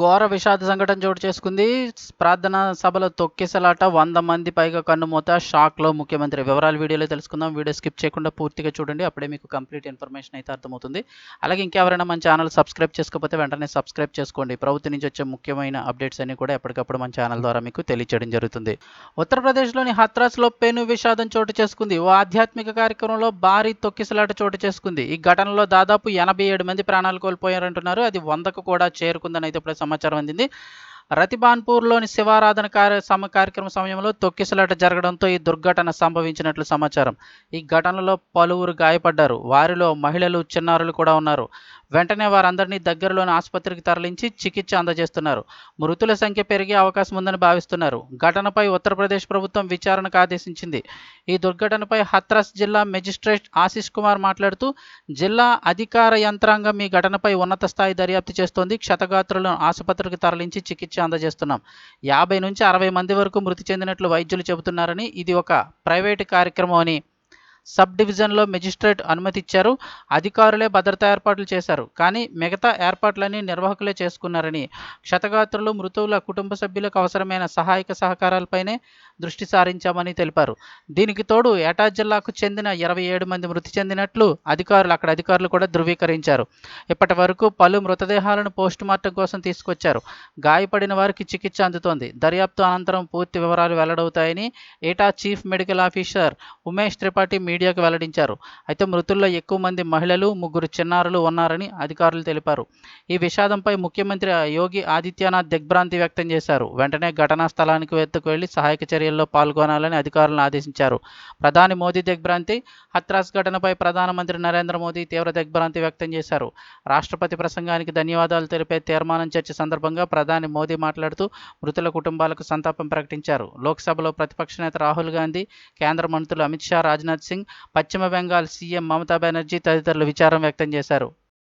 ఘోర విషాద సంఘటన చోటు చేసుకుంది. ప్రార్థనా సభలో తొక్కిసలాట వంద మంది పైగా కన్నుమూత షాక్లో ముఖ్యమంత్రి వివరాలు వీడియోలో తెలుసుకుందాం. వీడియో స్కిప్ చేయకుండా పూర్తిగా చూడండి. అప్పుడే మీకు కంప్లీట్ ఇన్ఫర్మేషన్ అయితే అర్థమవుతుంది. అలాగే ఇంకెవరైనా మన ఛానల్ సబ్స్క్రైబ్ చేసుకోకపోతే వెంటనే సబ్స్క్రైబ్ చేసుకోండి. ప్రభుత్వం నుంచి వచ్చే ముఖ్యమైన అప్డేట్స్ అన్ని కూడా ఎప్పటికప్పుడు మన ఛానల్ ద్వారా మీకు తెలియచేయడం జరుగుతుంది. ఉత్తరప్రదేశ్లోని హత్రాస్లో పెను విషాదం చోటు చేసుకుంది. ఓ ఆధ్యాత్మిక కార్యక్రమంలో భారీ తొక్కిసలాట చోటు చేసుకుంది. ఈ ఘటనలో దాదాపు ఎనభై ఏడు మంది ప్రాణాలు కోల్పోయారంటున్నారు. అది వందకు కూడా చేరుకుందని అయితే సమాచారం అందింది. రతిబాన్పూర్లోని శివారాధన కార్య సమ కార్యక్రమ సమయంలో తొక్కిసలాట జరగడంతో ఈ దుర్ఘటన సంభవించినట్లు సమాచారం. ఈ ఘటనలో పలువురు గాయపడ్డారు. వారిలో మహిళలు చిన్నారులు కూడా ఉన్నారు. వెంటనే వారందరినీ దగ్గరలోని ఆసుపత్రికి తరలించి చికిత్స అందజేస్తున్నారు. మృతుల సంఖ్య పెరిగే అవకాశం ఉందని భావిస్తున్నారు. ఘటనపై ఉత్తరప్రదేశ్ ప్రభుత్వం విచారణకు ఆదేశించింది. ఈ దుర్ఘటనపై హత్రాస్ జిల్లా మెజిస్ట్రేట్ ఆశీష్ కుమార్ మాట్లాడుతూ జిల్లా అధికార యంత్రాంగం ఈ ఘటనపై ఉన్నత స్థాయి దర్యాప్తు చేస్తోంది. క్షతగాత్రులను ఆసుపత్రికి తరలించి చికిత్స అందజేస్తున్నాం. యాభై నుంచి అరవై మంది వరకు మృతి చెందినట్లు వైద్యులు చెబుతున్నారని ఇది ఒక ప్రైవేటు కార్యక్రమం అని సబ్ డివిజన్లో మెజిస్ట్రేట్ అనుమతి ఇచ్చారు అధికారులే భద్రతా ఏర్పాట్లు చేశారు. కానీ మిగతా ఏర్పాట్లన్నీ నిర్వాహకులే చేసుకున్నారని క్షతగాత్రులు మృతువుల కుటుంబ సభ్యులకు అవసరమైన సహాయక సహకారాలపైనే దృష్టి సారించామని తెలిపారు. దీనికి తోడు ఏటా జిల్లాకు చెందిన ఇరవై ఏడు మంది మృతి చెందినట్లు అధికారులు అక్కడ అధికారులు కూడా ధృవీకరించారు. ఇప్పటి వరకు పలు మృతదేహాలను పోస్టుమార్టం కోసం తీసుకొచ్చారు. గాయపడిన వారికి చికిత్స అందుతోంది. దర్యాప్తు అనంతరం పూర్తి వివరాలు వెల్లడవుతాయని ఏటా chief medical officer Umesh Tripathi మీడియాకు వెల్లడించారు. అయితే మృతుల్లో ఎక్కువ మంది మహిళలు ముగ్గురు చిన్నారులు ఉన్నారని అధికారులు తెలిపారు. ఈ విషాదంపై ముఖ్యమంత్రి యోగి ఆదిత్యనాథ్ దిగ్భ్రాంతి వ్యక్తం చేశారు. వెంటనే ఘటనా స్థలానికి ఎత్తుకు వెళ్ళి సహాయక చర్యల్లో పాల్గొనాలని అధికారులను ఆదేశించారు. ప్రధాని మోదీ దిగ్భ్రాంతి హత్రాస్ ఘటనపై ప్రధానమంత్రి నరేంద్ర మోదీ తీవ్ర దిగ్భ్రాంతి వ్యక్తం చేశారు. రాష్ట్రపతి ప్రసంగానికి ధన్యవాదాలు తెలిపే తీర్మానం చర్చ సందర్భంగా ప్రధాని మోదీ మాట్లాడుతూ మృతుల కుటుంబాలకు సంతాపం ప్రకటించారు. లోక్సభలో ప్రతిపక్ష నేత రాహుల్ గాంధీ కేంద్ర మంత్రులు అమిత్ షా రాజ్నాథ్ సింగ్ పశ్చిమ బెంగాల్ సీఎం మమతా బెనర్జీ తదితరులు విచారం వ్యక్తం చేశారు